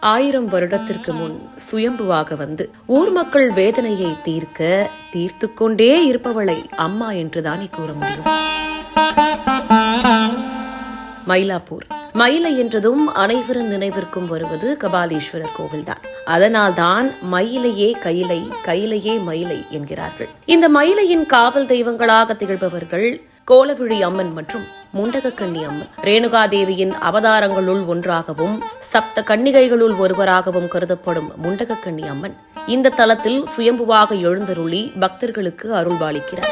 ஆயிரம் வருடத்திற்கு முன் சுயம்புவாக வந்து ஊர் மக்கள் வேதனையை தீர்க்க தீர்த்து கொண்டே இருப்பவளை அம்மா என்றுதானே கூற முடியும். மயிலாப்பூர். மயிலை என்றதும் அனைவரும் நினைவிற்கும் வருவது கபாலீஸ்வரர் கோவில்தான். அதனால்தான் மயிலையே கயிலை கைலையே மயிலை என்கிறார்கள். இந்த மயிலையின் காவல் தெய்வங்களாக திகழ்பவர்கள் கோலவிழி அம்மன் மற்றும் முண்டகக்கண்ணி அம்மன் ரேணுகாதேவியின் அவதாரங்களுள் ஒன்றாகவும் சப்த கன்னிகைகளுள் ஒருவராகவும் கருதப்படும் முண்டகக்கண்ணி அம்மன் இந்த தலத்தில் சுயம்புவாக எழுந்தருளி பக்தர்களுக்கு அருள்பாலிக்கிறார்.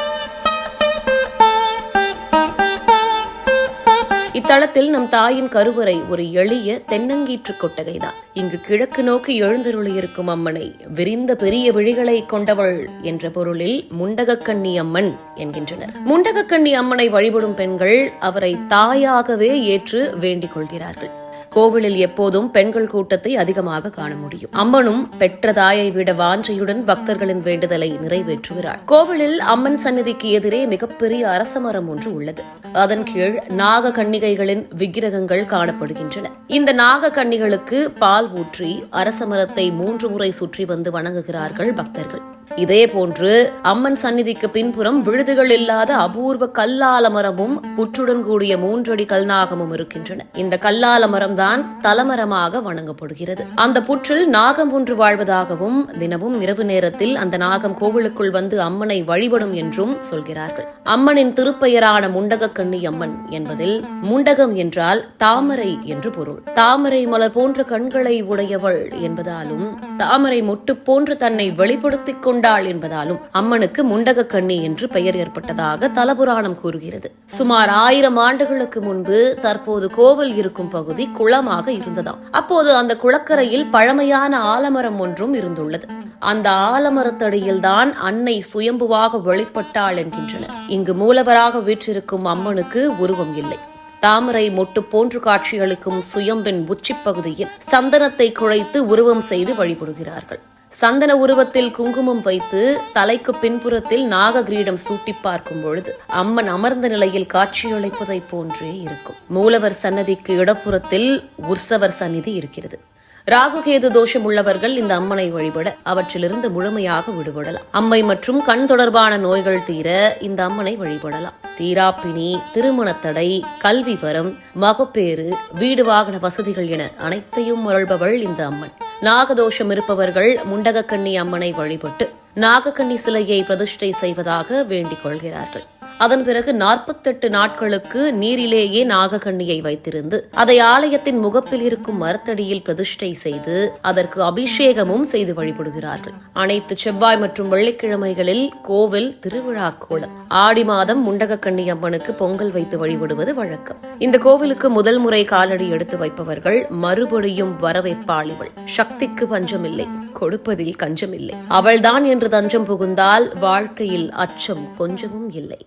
இத்தலத்தில் நம் தாயின் கருவறை ஒரு எளிய தென்னங்கீற்று கொட்டகைதான். இங்கு கிழக்கு நோக்கி எழுந்தருளியிருக்கும் அம்மனை விரிந்த பெரிய விழிகளை கொண்டவள் என்ற பொருளில் முண்டகக்கண்ணி அம்மன் என்கின்றனர். முண்டகக்கண்ணி அம்மனை வழிபடும் பெண்கள் அவரை தாயாகவே ஏற்று வேண்டிக் கொள்கிறார்கள். கோவிலில் எப்போதும் பெண்கள் கூட்டத்தை அதிகமாக காண முடியும். அம்மனும் பெற்ற தாயை விட வாஞ்சையுடன் பக்தர்களின் வேண்டுதலை நிறைவேற்றுகிறாள். கோவிலில் அம்மன் சன்னதிக்கு எதிரே மிகப்பெரிய அரசமரம் ஒன்று உள்ளது. அதன் கீழ் நாக கன்னிகைகளின் விக்கிரகங்கள் காணப்படுகின்றன. இந்த நாக கன்னிகளுக்கு பால் ஊற்றி அரசமரத்தை மூன்று முறை சுற்றி வந்து வணங்குகிறார்கள் பக்தர்கள். இதே போன்று அம்மன் சந்நிதிக்கு பின்புறம் விழுதுகள் இல்லாத அபூர்வ கல்லால மரமும் புற்றுடன் கூடிய மூன்றடி கல்நாகமும் இருக்கின்றன. இந்த கல்லால மரம் தான் தலமரமாக வணங்கப்படுகிறது. அந்த புற்றில் நாகம் ஒன்று வாழ்வதாகவும் தினமும் இரவு நேரத்தில் அந்த நாகம் கோவிலுக்குள் வந்து அம்மனை வழிபடும் என்றும் சொல்கிறார்கள். அம்மனின் திருப்பெயரான முண்டகக்கண்ணி அம்மன் என்பதில் முண்டகம் என்றால் தாமரை என்று பொருள். தாமரை மலர் போன்ற கண்களை உடையவள் என்பதாலும் தாமரை மொட்டு போன்று தன்னை வெளிப்படுத்திக் கொண்டாள் என்பதாலும் அம்மனுக்கு முண்டக கண்ணி என்று பெயர் ஏற்பட்டதாக தலபுராணம் கூறுகிறது. சுமார் ஆயிரம் ஆண்டுகளுக்கு முன்பு தற்போது கோவில் இருக்கும் பகுதி குளமாக இருந்ததாம். அப்போது அந்த குளக்கரையில் பழமையான ஆலமரம் ஒன்றும் இருந்துள்ளது. அந்த ஆலமரத்தடியில்தான் அன்னை சுயம்புவாக வெளிப்பட்டாள் என்கின்றனர். இங்கு மூலவராக வீற்றிருக்கும் அம்மனுக்கு உருவம் இல்லை. தாமரை மொட்டு போன்று காட்சியளிக்கும் சுயம்பின் உச்சிப்பகுதியில் சந்தனத்தை குழைத்து உருவம் செய்து வழிபடுகிறார்கள். சந்தன உருவத்தில் குங்குமம் வைத்து தலைக்கு பின்புறத்தில் நாக கிரீடம் சூட்டி பார்க்கும் பொழுது அம்மன் அமர்ந்த நிலையில் காட்சியளிப்பதைப் போன்றே இருக்கும். மூலவர் சன்னதிக்கு இடப்புறத்தில் உற்சவர் சந்நிதி இருக்கிறது. ராகுகேது தோஷம் உள்ளவர்கள் இந்த அம்மனை வழிபட அவற்றிலிருந்து முழுமையாக விடுபடலாம். அம்மை மற்றும் கண் தொடர்பான நோய்கள் தீர இந்த அம்மனை வழிபடலாம். தீராப்பினி திருமணத்தடை கல்வி வரம் மகப்பேறு வீடு வாகன வசதிகள் என அனைத்தையும் முரள்பவள் இந்த அம்மன். நாகதோஷம் இருப்பவர்கள் முண்டகக்கண்ணி அம்மனை வழிபட்டு நாகக்கண்ணி சிலையை பிரதிஷ்டை செய்வதாக வேண்டிக் கொள்கிறார்கள். அதன் பிறகு நாற்பத்தெட்டு நாட்களுக்கு நீரிலேயே நாகக்கண்ணியை வைத்திருந்து அதை ஆலயத்தின் முகப்பில் இருக்கும் மரத்தடியில் பிரதிஷ்டை செய்து அதற்கு அபிஷேகமும் செய்து வழிபடுகிறார்கள். அனைத்து செவ்வாய் மற்றும் வெள்ளிக்கிழமைகளில் கோவில் திருவிழா கோலம் ஆடி மாதம் முண்டகக்கண்ணி அம்மனுக்கு பொங்கல் வைத்து வழிபடுவது வழக்கம். இந்த கோவிலுக்கு முதல் முறை காலடி எடுத்து வைப்பவர்கள் மறுபடியும் வரவேற்பாளிவள் சக்திக்கு பஞ்சமில்லை கொடுப்பதில் கஞ்சமில்லை. அவள்தான் என்று தஞ்சம் புகுந்தால் வாழ்க்கையில் அச்சம் கொஞ்சமும் இல்லை.